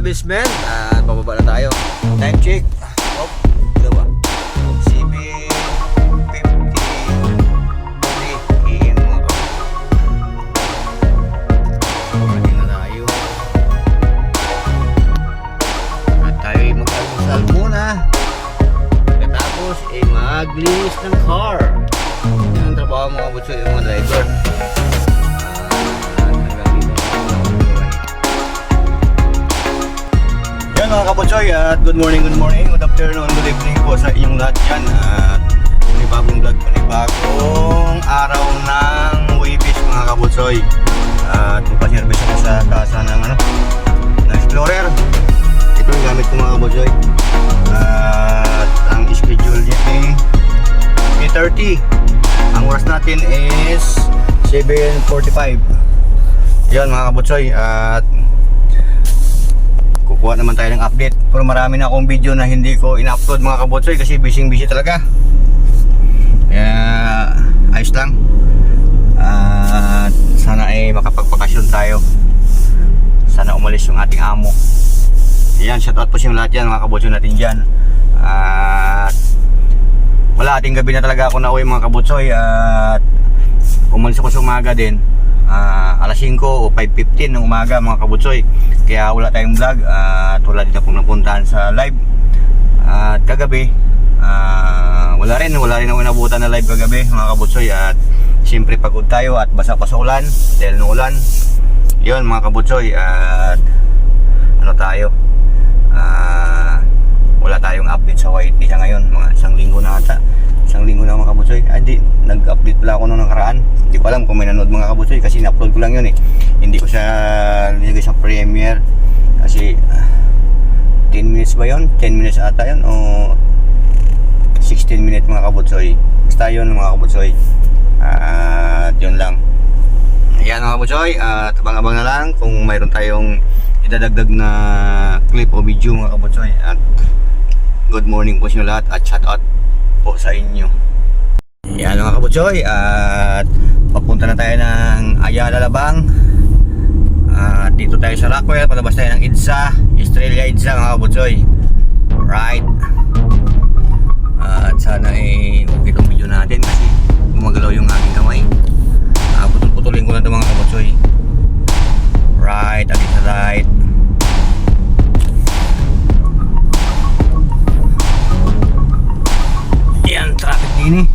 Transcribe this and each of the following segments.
basement at bababa na tayo. Time check. Oh, ba? CB 50 AM mga. Parating na tayo. At tayo ay mag-almusal muna. Pagkatapos ay maglinis ng car. Yan ang trabaho mga kabutsoy, yung at good morning, good morning, good afternoon, good evening po sa inyong lahat dyan. At panibagong vlog, panibagong araw ng Wibis mga kabutsoy. At magpaservice ako sa kasa ng ano, ng Explorer. Ito yung gamit ko mga kabutsoy. At ang schedule niya ay 8.30 ang oras natin is 7.45 yan mga kabutsoy. At kukuha naman tayo ng update. Pero marami na akong video na hindi ko ina-upload mga kabotsoy kasi busy busy talaga. Kaya ayos lang. At sana ay makapagpakasyon tayo. Sana umalis yung ating amo. Yan shoutout po sa lahat yan mga kabotsoy natin dyan. At wala ating gabi na talaga ako na uwi mga kabotsoy at umalis ako sa umaga din Ah, alas 5 o 5.15 ng umaga mga kabutsoy. Kaya wala tayong vlog ah, at wala din akong napuntahan sa live. At kagabi ah, wala rin wala rin ako inabutan na live kagabi mga kabutsoy. At siyempre pagod tayo at basa pa sa ulan dahil ng ulan yun mga kabutsoy at ano tayo? Ah, wala tayong update sa YT sa ngayon mga isang linggo na ata isang linggo na mga kabutsoy ah, hindi nag-update pala ako nung nakaraan. Hindi ko alam kung may nanood mga kabutsoy kasi na-upload ko lang yun eh. Hindi ko siya nilagay sa premiere. Kasi ah, 10 minutes ba yun? 10 minutes ata yun o 16 minutes mga kabutsoy basta yun mga kabutsoy at yun lang. Ayan mga kabutsoy at abang-abang na lang kung mayroon tayong idadagdag na clip o video mga kabutsoy at good morning po sa inyo lahat. At shout out po sa inyo. Yan mga kabutsoy at papunta na tayo ng Ayala Labang. At dito tayo sa Rockwell palabas tayo ng IDSA Australia IDSA mga kabutsoy right at sana eh okay itong video natin kasi gumagalaw yung aking kamay. Uh, putol-putulin ko na ito mga kabutsoy right at right traffic din eh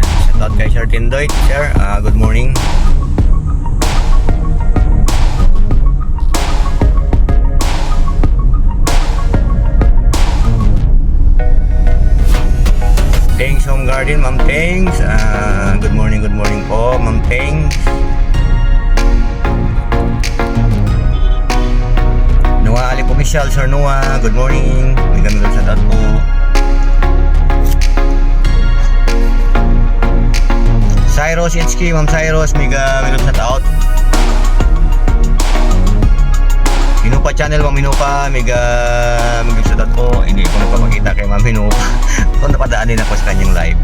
yan shout out kay Sir Tindoy sir ah, good morning Thanks Home Garden, Ma'am Thanks. Ah, good morning, good morning po, Ma'am Thanks. Noah Alip Official, Sir Noah, good morning. Sa shout out po. Cyrus HK, Ma'am Cyrus, mega may shout out. Minupa channel, Ma'am Minupa, mega mega shout out po. Hindi ko nagpapakita kay Ma'am Minupa. Kung napadaan din ako sa kanyang live.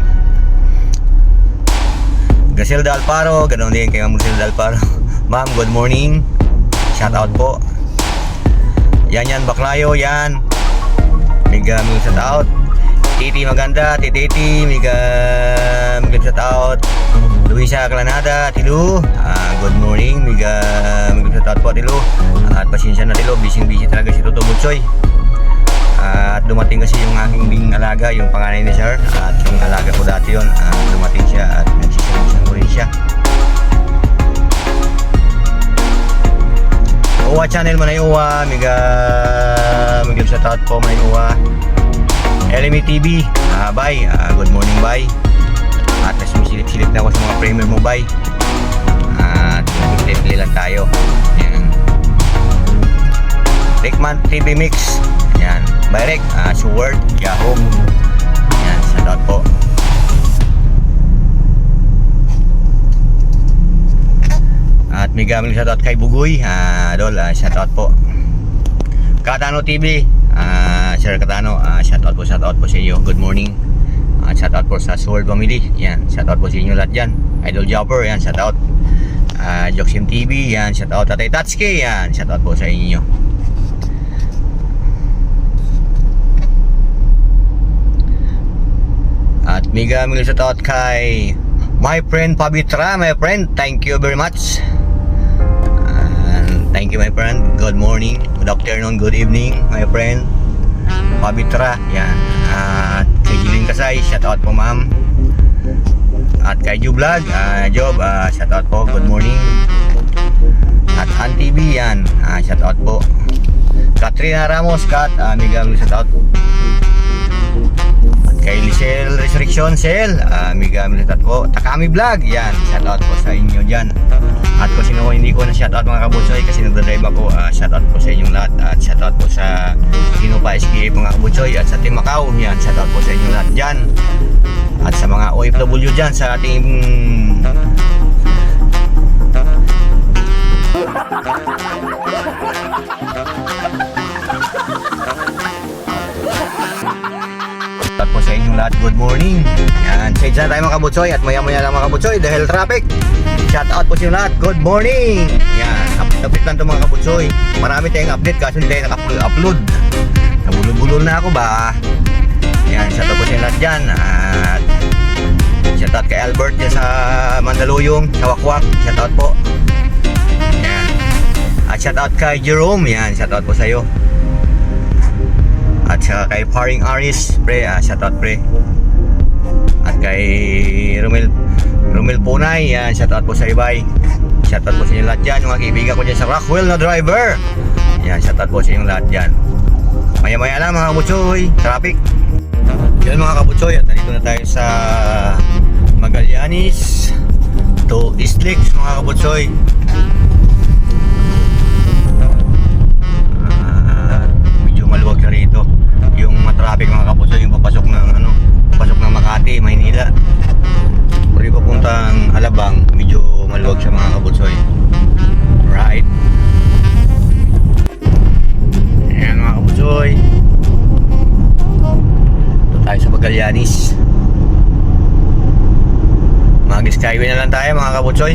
Gasilda Alparo, ganoon din kay Ma'am Gasilda Alparo. Ma'am, good morning. Shout out po. Yan yan, Baklayo, yan. Mega mega shout out. Titi maganda, Titi, mega mega shout out. Luisa Clanada, Tilu. Ah, good morning, mega shout out po Tilu. At pasensya na Tilu, busy busy talaga si Toto Butsoy. At dumating kasi yung aking ding alaga, yung panganay ni Sir. At yung alaga ko dati yun, ah, dumating siya at nagsisalimusan ko rin siya. Uwa channel mo na yung Uwa, mega mega shout out po may Uwa. LME TV, ah, bye. Ah, good morning, bye. At mas sumisilip-silip na ako sa mga premier mo, bye. At nag-play lang tayo. Yan. Rickman TV Mix. Yan. Bye, Rick. Ah, Sword, Yahoo. Yan, shout out po. At may gamit shoutout kay Bugoy. Ah, Dol, ah, shoutout po. Katano TV. Ah, Sir Katano, ah, shoutout po, shoutout po sa iyo. Good morning. Ah, shoutout po sa Sword Family. Yan, shoutout po sa inyo lahat diyan. Idol Jopper, yan, shoutout. Ah, Joksim TV, yan. Shout out Tatay Tatsuki, yan. Shout out po sa inyo. At mega mega shout out kay my friend Pabitra, my friend. Thank you very much. Thank you my friend. Good morning, good afternoon, good evening, my friend. Pabitra, yan. At Jilin Kasay, shout out po ma'am. At kay Vlog, ah Job, ah shout out po, good morning. At Han TV, yan, ah shout out po. Katrina Ramos, Kat, mega mega shout out. At kay Lisel Resurrection Cell, ah mega mega shout out po. Takami Vlog, yan, shout out po sa inyo dyan. At kung sino hindi ko na shout out mga kabutsoy kasi nagdadrive ako, ah shout out po sa inyong lahat. At shout out po sa Sino pa SKA mga kabutsoy at sa Team Macau, yan, shout out po sa inyong lahat dyan. At sa mga OFW dyan sa ating Inyong lahat, good morning. Yan, sage na tayo mga kabutsoy at maya maya lang mga kabutsoy dahil traffic. Shout out po sa lahat, good morning. Yan, update, lang to mga kabutsoy. Marami tayong update kaso hindi tayo naka-upload. Nabulol-bulol na ako ba? Yan, shout out po sa lahat dyan. At shout out kay Albert dyan sa Mandaluyong, sa Wakwak. Shout out po. Yan. At shout out kay Jerome. Yan, shout out po sa iyo. Saka kay Paring Aris, pre, ah, shout out pre. At kay Romel Romel Punay, yan, shout out po sa ibay. Shout out po sa inyo lahat dyan, mga kaibigan ko dyan sa Rockwell na driver. Yan, shout out po sa inyong lahat dyan. Maya maya lang mga kabutsoy, traffic. Yan mga kabutsoy, at nandito na tayo sa Magallanes to East Lakes mga kabutsoy. Traffic mga kapuso yung papasok ng ano papasok ng Makati, Maynila. Pwede papuntang Alabang medyo maluwag siya mga kabutsoy right. Ayan mga kabutsoy ito tayo sa Magallanes mag skyway na lang tayo mga kabutsoy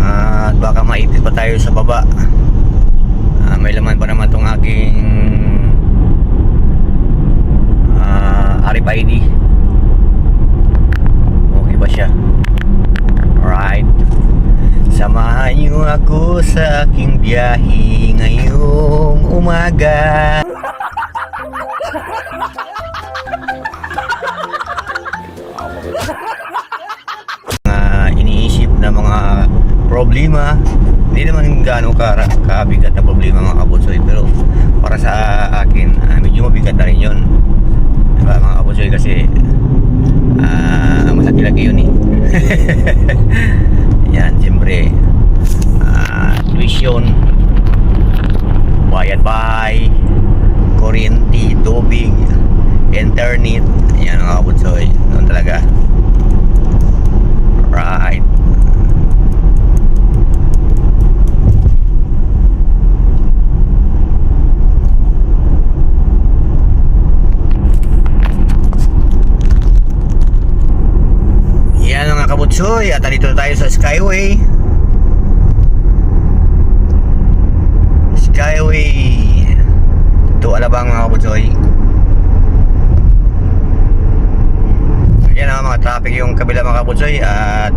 at baka maipit pa tayo sa baba. Ah, may laman pa naman tong aking ah, RFID okay ba siya. Alright. Samahan niyo ako sa aking biyahe ngayong umaga. Mga iniisip na mga problema hindi naman gaano ka, kabigat na problema mga kabutsoy pero para sa akin ah, medyo mabigat na rin yun diba mga kabutsoy kasi ah malaki-laki yun eh yan siyempre ah, tuition bayad bahay kuryente, tubig internet yan mga kabutsoy noon talaga. Right Yan mga kabutsoy at dito tayo sa Skyway to Alabang mga kabutsoy Yan ang mga traffic yung kabutsoy at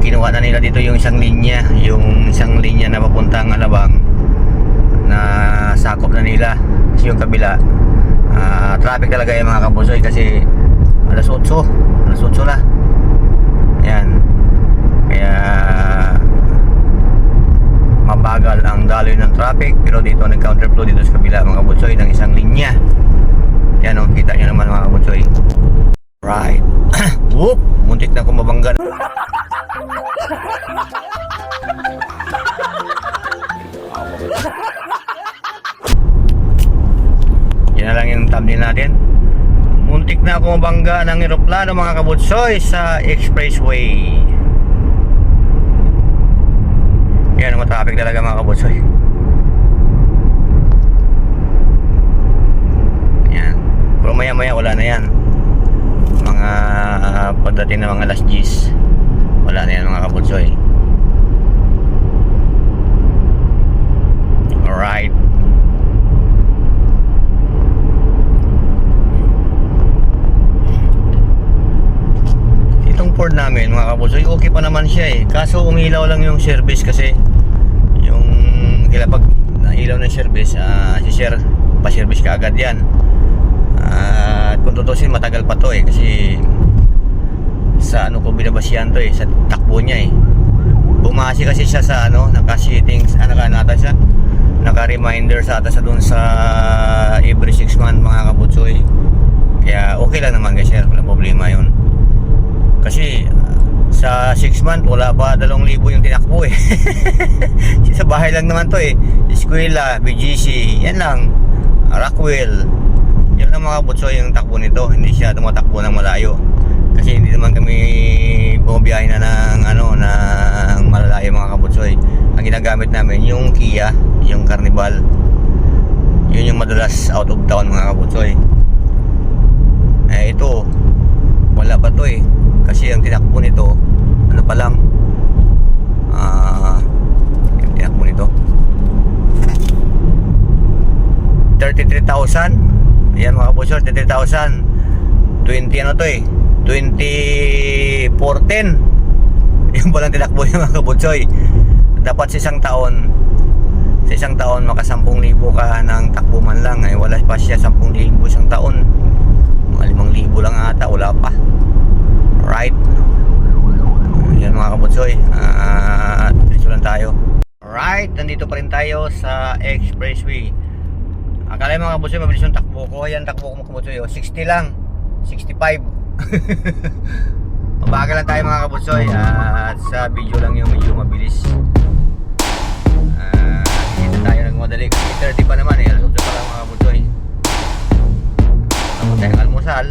kinuha na nila dito yung isang linya yung isang linya na papuntang Alabang na sakop na nila yung kabila ah, traffic talaga yung mga kabutsoy kasi alas 8 alas 8 na yan. Kaya mabagal ang daloy ng traffic pero dito nag-counterflow dito sa kabila mga kabutsoy ng isang linya. Yan o, kita nyo naman mga kabutsoy. Right. Whoop! Muntik na akong mabangga. Yan na lang yung thumbnail natin. Muntik na ako mabangga ng eroplano mga kabutsoy sa expressway. Yan traffic talaga mga kabutsoy. Yan. Pero maya maya wala na yan pagdating ng mga alas 10 wala na yan mga kabutsoy eh. alright. Itong Ford namin mga kabutsoy okay pa naman siya eh. Kaso umilaw lang yung service kasi yung kila pag nailaw ng service uh, si sir pa-service ka agad yan uh, kung tutusin matagal pa to eh kasi sa ano ko binabasihan to eh, sa takbo niya eh. Bumasi kasi siya sa ano, ah, naka nata siya. Naka-reminder sa ata sa doon sa every 6 month mga kabutsoy. Kaya okay lang naman guys, sir, walang problema 'yon. Kasi ah, sa 6 month wala pa 2,000 yung tinakbo eh. sa bahay lang naman to eh. Eskwela, BGC, yan lang. Rockwell. Yan lang mga kabutsoy yung takbo nito. Hindi siya tumatakbo ng malayo kasi hindi naman kami bumabiyahe na ng ano ng malalayo mga kabutsoy. Ang ginagamit namin yung Kia yung Carnival. Yun yung madalas out of town mga kabutsoy. Eh ito wala pa to eh. Kasi ang tinakbo nito ano pa lang ah yung tinakbo nito? 33,000 ayan mga kabutsoy 33,000 20 ano to eh 2014 yung palang tinakbo yung mga kabutsoy. Dapat sa isang taon sa isang taon maka 10,000 ka ng takbo man lang. Ay wala pa siya 10,000 isang taon. Mga 5,000 lang ata wala pa. Right? Yan mga kabutsoy. At uh, lang tayo. Right nandito pa rin tayo sa expressway. Akala mga kabutsoy mabilis yung takbo ko. Yan takbo ko mga kabutsoy oh, 60 lang. 65 Mabagal lang tayo mga kabutsoy at sa video lang yung medyo mabilis. Ah, Dito tayo nagmadali kasi 30 pa naman eh. Alas 8 pa mga kabutsoy. Tapos tayong almusal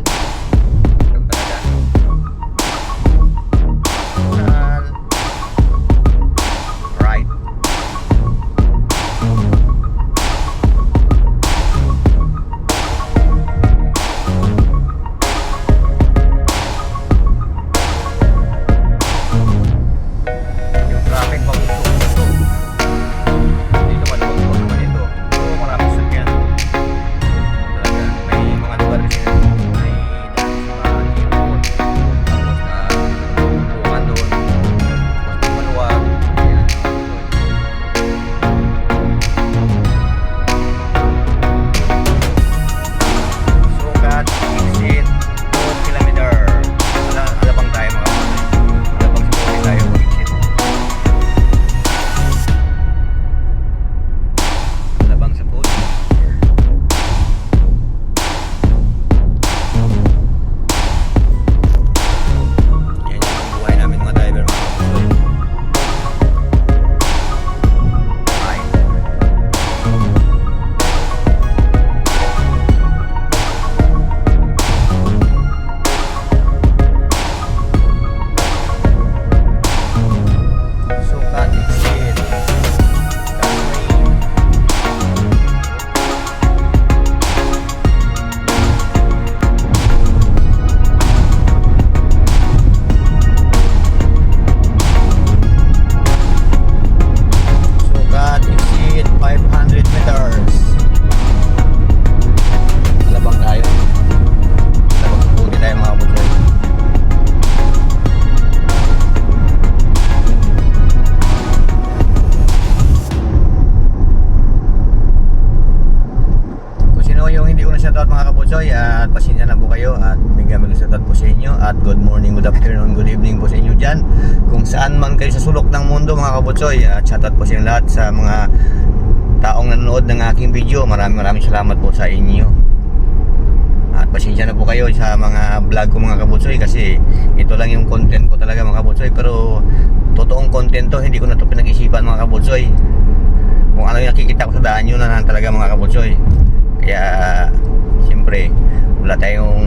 salamat po sa inyo. At pasensya na po kayo sa mga vlog ko mga kabutsoy kasi ito lang yung content ko talaga mga kabutsoy pero totoong content to hindi ko na to pinag-isipan mga kabutsoy kung ano yung nakikita ko sa daan yun na lang talaga mga kabutsoy kaya siyempre wala tayong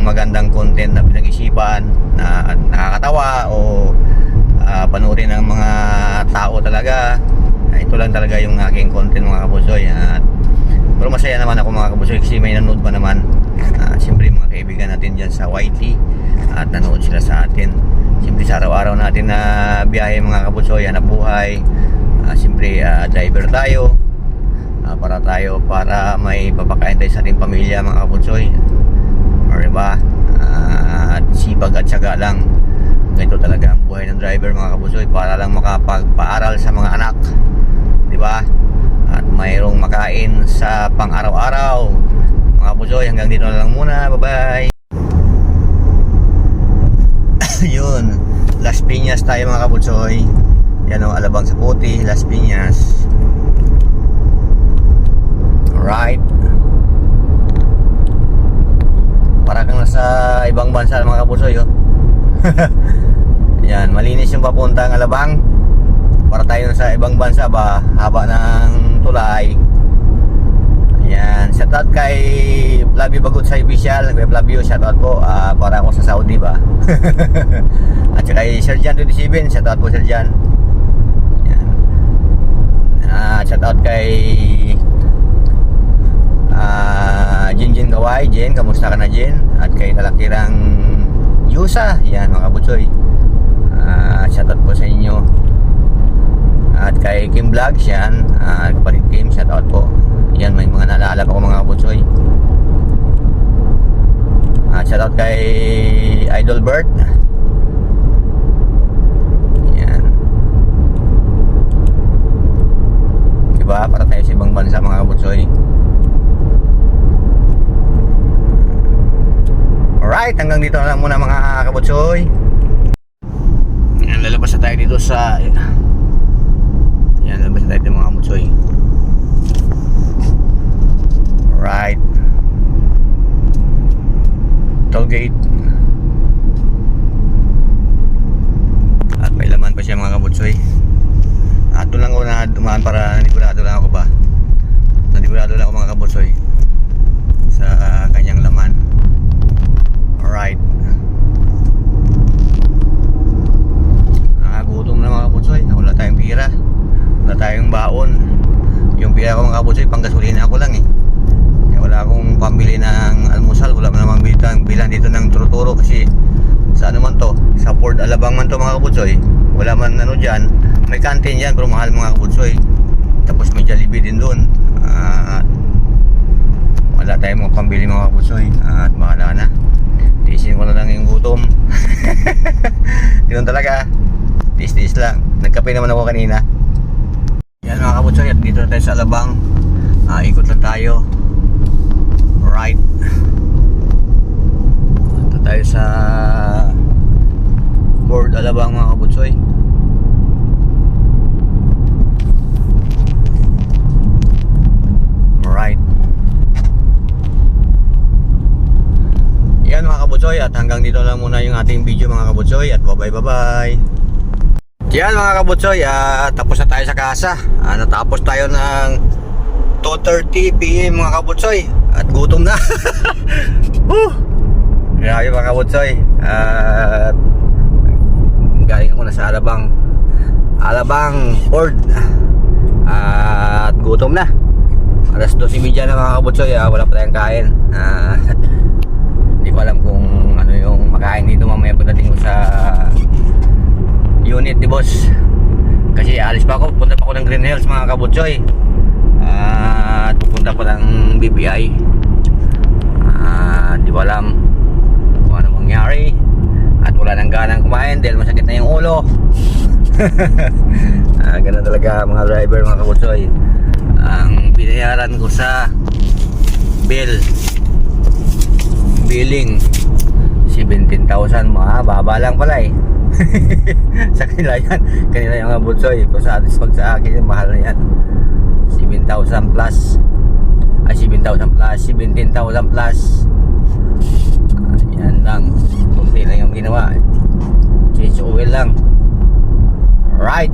magandang content na pinag-isipan na nakakatawa o ah, panoorin ng mga tao talaga. Ito lang talaga yung aking content mga kabutsoy at pero masaya naman ako mga kabutsoy kasi may nanood pa naman. Ah, siyempre mga kaibigan natin dyan sa YT at nanood sila sa atin. Siyempre sa araw-araw natin na biyahe mga kabutsoy hanap buhay. Ah, siyempre ah, driver tayo. Ah, para tayo para may papakain tayo sa ating pamilya mga kabutsoy or diba Ah, at sipag at syaga lang. Ganito talaga ang buhay ng driver mga kabutsoy para lang makapagpaaral sa mga anak. Di ba at mayroong makain sa pang araw-araw mga kabutsoy hanggang dito na lang muna. Bye bye yun. Las Piñas tayo mga kabutsoy yan o Alabang sa Puti Las Piñas. Right para kang nasa ibang bansa mga kabutsoy oh. yan malinis yung papuntang Alabang. Para tayo sa ibang bansa ba? Haba ng tulay Ayan, shoutout kay Flavio Bagot sa official. Kay Flavio, shoutout po. Ah, para ako sa Saudi ba. At saka kay Sir Jan 27, shoutout po Sir Jan. Ayan. Ah, shoutout kay ah Jinjin Kawai, Jen, kamusta ka na Jen? At kay Talakirang Yusa, yan mga kabutsoy. Ah, shoutout po sa inyo. At kay Kim Vlogs yan, ah, kapatid Kim, shoutout po. Yan, may mga naalala ko mga kabutsoy. At shoutout kay Idol Bert. Yan. Diba? Para tayo sa ibang bansa mga kabutsoy. Alright, hanggang dito na lang muna mga kabutsoy. Yan, lalabas na tayo dito sa yan, lalabas na tayo dito mga kabutsoy. Right. Tollgate. At may laman pa siya mga kabutsoy. At doon lang ako na dumaan para nanigurado lang ako ba. Nanigurado lang ako mga kabutsoy. Sa kanyang laman. Alright. Nakagutom na mga kabutsoy. Wala tayong pira. Wala tayong baon. Yung pira ko mga kabutsoy, pang gasolina ako lang eh. Wala akong pambili ng almusal, wala man naman bilang, bilang dito ng turuturo kasi sa ano man to, sa Ford Alabang man to mga kabutsoy, wala man ano dyan, may canteen dyan pero mahal mga kabutsoy. Tapos may Jollibee din doon. At wala tayong mga pambili mga kabutsoy at bahala na. Tiisin ko na lang yung gutom. Ganun talaga. Tiis-tiis lang. Nagkape naman ako kanina. Yan mga kabutsoy at dito na tayo sa Alabang. Ah, ikot lang tayo. Right. Ito tayo sa Board Alabang mga kabutsoy. Right. Yan mga kabutsoy at hanggang dito lang muna yung ating video mga kabutsoy at bye bye bye bye. Yan mga kabutsoy, ah, tapos na tayo sa kasa. Ah, natapos tayo ng 2.30 PM mga kabutsoy. At gutom na. Woo! Grabe mga kabutsoy. At Galing ako na sa Alabang. Alabang Ford At gutom na. Alas 12.30 na mga kabutsoy ah, Wala pa tayong kain. Ah, Hindi ko alam kung ano yung makain dito mamaya pagdating ko sa Unit ni boss Kasi alis pa ako Punta pa ako ng Green Hills mga kabutsoy at pupunta pa ng BPI at di ko alam kung ano mangyari. At wala nang ganang kumain dahil masakit na yung ulo. Ah, ganun talaga mga driver mga kabutsoy ang binayaran ko sa bill. Billing 17,000 mga baba lang pala eh sa kanila yan. Kanila yung mga butsoy kung sa atis pag sa akin yung mahal na yan. 7,000 plus. Ay 7,000 plus. 17,000 plus. Yan lang. Kunti lang yung ginawa change oil lang. Right.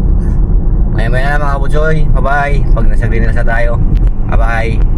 Maya maya na mga butsoy bye bye pag nasa green na tayo. Bye bye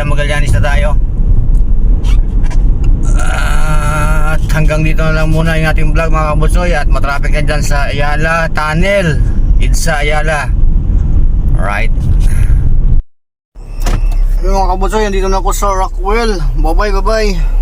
nasa Magallanes na tayo. At hanggang dito na lang muna yung ating vlog mga kabutsoy at matraffic na dyan sa Ayala Tunnel. Idsa Ayala. Alright. Yung mga kabutsoy, andito na ako sa Rockwell. Bye bye, bye bye.